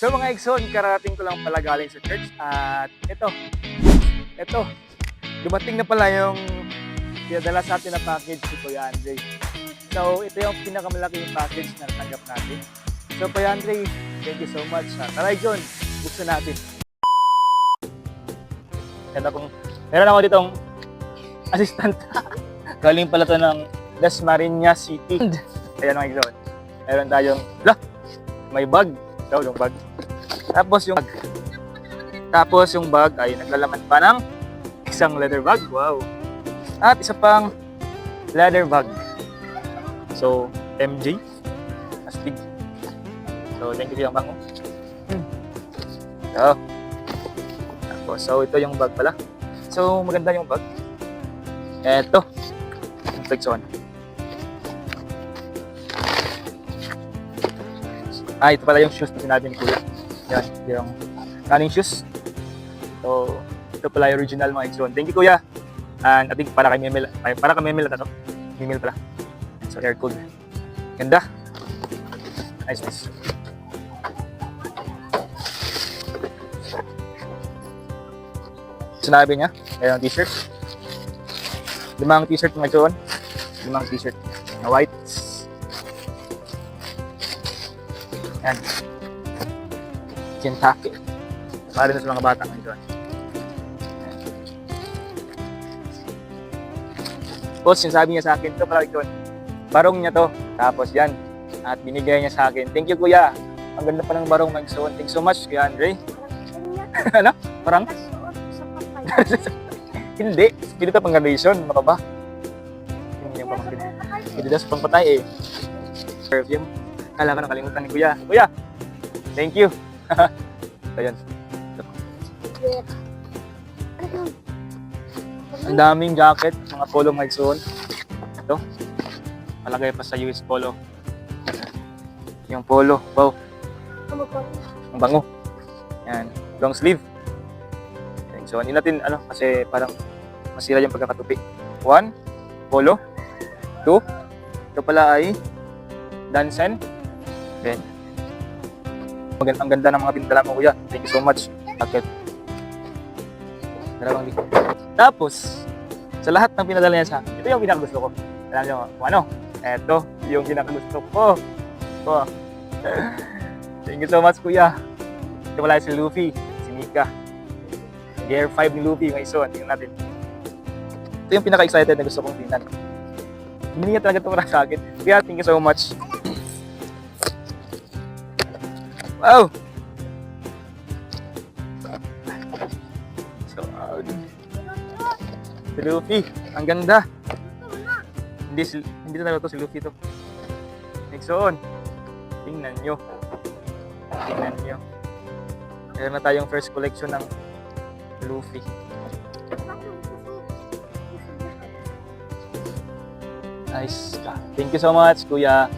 So mga Exxon, karating ko lang pala galing sa church at ito, ito, dumating na pala yung pinadala sa atin na package si Kuya Andre. So ito yung pinakamalaking package na natanggap natin. So Kuya Andre, thank you so much. Ha. Tara John, buksan natin. Ganda kong, meron ako ditong assistant. Galing pala to ng Dasmariñas City. Ayan mga Exxon. Meron tayong, lah, may bag. Ito yung bag. Tapos yung bag. Tapos yung bag ay naglalaman pa ng isang leather bag. Wow. At isa pang leather bag. So, MJ. Astig. So, thank you yung bango. Hmm. So, tapos, so ito yung bag pala. So, maganda yung bag. Eto. Yung Ah, ito pala yung shoes na sinabi ni Kuya. Yan, yung running shoes. So, ito pala yung original mga Exxon. Thank you Kuya. And I think para kay ay, para kay Memel ito. Memel pala. So, air cooled. Ganda. Nice, nice. Sinabi niya, ayan ang t-shirt. Limang t-shirt mga Exxon. Limang t-shirt na white. Yan. Kentucky. Para na sa mga bata ngayon. Tapos yung sabi niya sa akin, ito pala ito. Barong niya to. Tapos yan. At binigay niya sa akin. Thank you kuya. Ang ganda pa ng barong magsuon. Thank you so much kuya Andre. ano? Parang? Hindi. Hindi ito pang graduation. Ano ka ba? Hindi yung pamangkin. Hindi daw sa pangpatay eh. Perfume. Ko nakalimutan ni Kuya. Kuya! Thank you! so, yun. Ang daming jacket, mga polo magsuon. Ito. Palagay pa sa US Polo. Yung polo. Wow. Ang bango. Yan. Long sleeve. So, hindi natin, ano, kasi parang masira yung pagkakatupi. One. Polo. Two. Ito pala ay Dansen. Maganda, ang ganda ng mga pintala mo, kuya. Thank you so much. Bakit? Dalawang di. Tapos, sa lahat ng pinadala niya sa akin, ito yung pinakagusto ko. Alam niyo kung ano? Ito, yung pinakagusto ko. Ito. Thank you so much, kuya. Ito wala si Luffy, si Mika. Gear 5 ni Luffy, may ison. Tingnan natin. Ito yung pinaka-excited na gusto kong tingnan. Hindi niya talaga tumura sa akin. Kaya thank you so much. Wow! So, uh, si Luffy, ang ganda. Hindi, si, hindi talaga to si Luffy to. Nixon, tingnan nyo. Tingnan nyo. Meron na tayong first collection ng Luffy. Nice. Thank you so much, Kuya.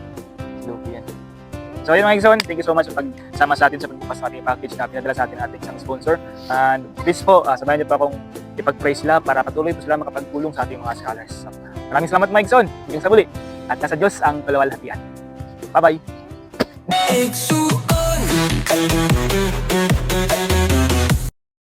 So yun mga Exxon, thank you so much sa pagsama sa atin sa pagbukas ng ating package na pinadala sa atin ating isang sponsor. And please po, uh, sabayan niyo pa akong ipag-pray sila para patuloy po sila makapagpulong sa ating mga scholars. So, maraming salamat mga Exxon. Hanggang sa muli. At nasa Diyos ang kalawalhatian. Bye-bye. Exuon